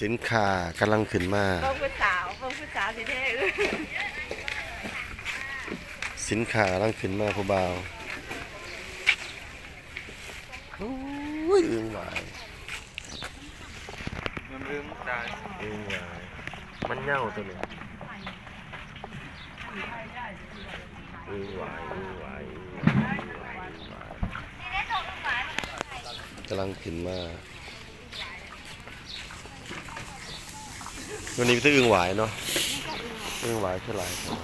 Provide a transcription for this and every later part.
สินค้ากำลังขึ้นมา เบิ่งผู้สาวเบิ่งผู้สาวสิเท่เอ้ยสินค้ากำลังขึ้นมาผู้บ่าวโอ้ยอึ้งหวายมันลืมได้อึ้งหวายมันเหย้าตัวนี้อึ้งหวายอึ้งหวายอึ้งหวายอึ้งหวายอึ้งหวายกำลังขึ้นมา วันนี้พี่ตึ้งอึ้งหวายเนาะอึ้งหวายคือหลายคน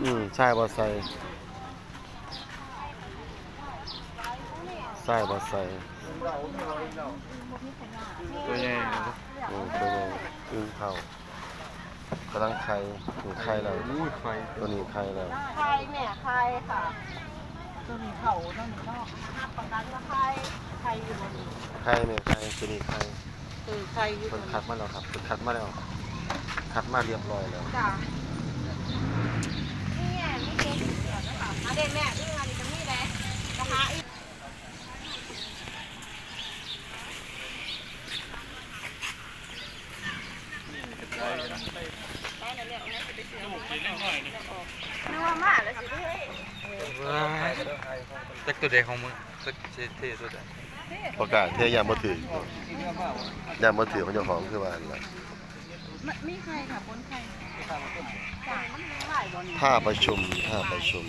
อืมใช่บอใส่ใช่บอใส่ตัวใหญ่อืมตัวนี้อึ้งเผากำลังไข่ถึงไข่แล้วอู้ยไฟตัวนี้ไข่แล้วใครแม่ใครค่ะ ตัวนี้เขาตัวนี้นอกหักประกันว่าใครใครอยู่บนนี้ไข่เนี่ยไข่ตัวนี้ไข่เออใครอยู่บคนนคัดมาแล้วครับคนคัดมาแล้ว คัดมาเรียบร้อยแล้ว จ้ะนี่ไงนี่เองเดี๋ยวนะคะมาเด็กแม่นี่งานนี้จะมีเลยนะคะอีกนึกว่ามาแล้วสิเฮ้ย จักตัวเด็กของมึงจักเท่ตัวเด็กประกาศเทียามมาถือยามมาถือของเจ้าของคือว่าอะไรมีใครค่ะคนใครจ้ะมันหลายบนท่าประชุมท่าประชุม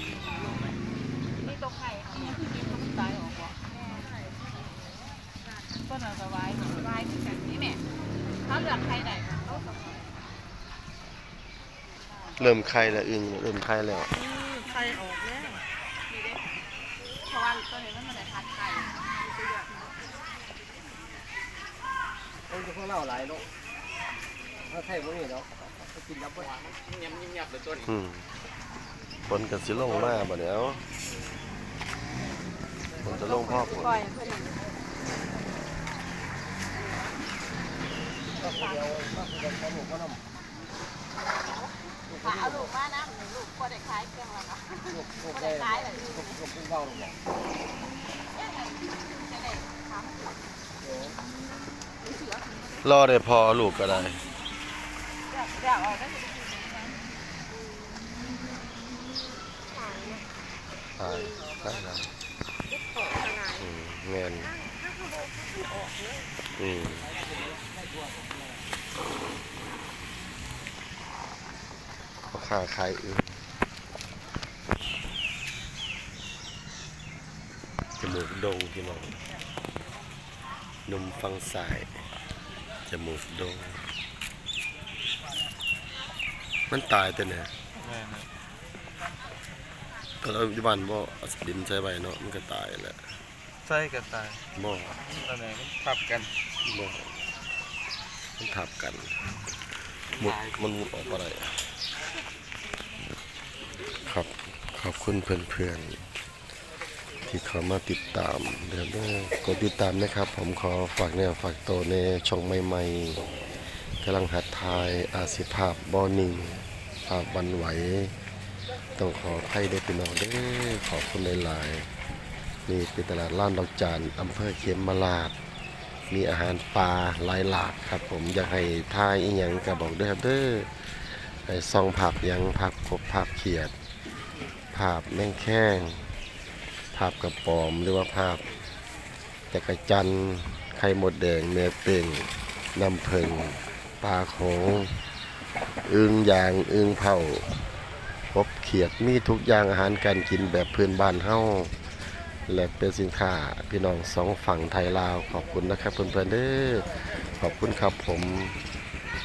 มีตัวไข่นี่คือมีตัวตายออกวะก็น่าจะไว้ไว้คือกันนี่แม่เขาเลือใครไหนเริ่มไข่แล้วอึงเริ่มไข่แล้ว ไข่ออกแล้วนี่เด้เพราะว่าตัวนี้มันมาได้ทัดไข่ ต้องจะพวก เราหลายเนาะถ้าไทยพวกนี้เนาะก็กินยับยับยับยับเลยตัวนี้อืมฝนกับสิลงมาบ่เนี้ยฝนจะลงพ่อฝนปล่อยเพื่อนก็เดียวมากเลยเขาหมูเขาน้ขาเอาลูกมานะลูกพอได้คล้ายเครื่องแล้วค่ะำลูกลูกพอได้ได้คล้ายลูกลูกเบาลงบอกจะได้ทำ รอได้พอลูกก็ได้เดี๋ยวออกได้สิตายได้แล้วอืมแมนอืมพ่อค้าขายอื่นจมูกโดงพี่น้องหนุ่มฟังสาย จมูกโดงมันตายแต่เนี่ยแม่นะก็เราที่บ้านบ่เอาดินใช้ไปเนาะมันก็ตายแหละใส่กับตายบ่ตอนไหนมันทับกันบ่มันทับกันหมดมันหมุดออกอะไรครับขอบคุณเพื่อนๆ ที่เขามาติดตามเดี๋ยวด้วยกดติดตามนะครับ ผมขอฝากเนี่ยฝากตัวในช่องใหม่ๆกำลังหัดทายอาศิภาพบอนิ่งภาพวันไหว ต้องขออภัยได้เป็นน้องเด้อขอบคุณหลายๆนี่เป็นตลาดล้านดอกจานอำเภอเขมราชมีอาหารปลาหลายหลากครับ ผมอยากให้ทายอีหยังก็บอกด้อครับเด้อให้ซองผักยังผักกบผักเขียดผักแมงแข้ง ผักกระปอมหรือว่าผักจักรจันไข่หมดแดงเมเป่งน้ำเพิงปลาโขงอึงยางอึงเผาพบเขียดมีทุกอย่างอาหารการกินแบบพื้นบ้านเฮาและเป็นสินค้าพี่น้องสองฝั่งไทยลาวขอบคุณนะครับเพื่อนๆเด้อขอบคุณครับผม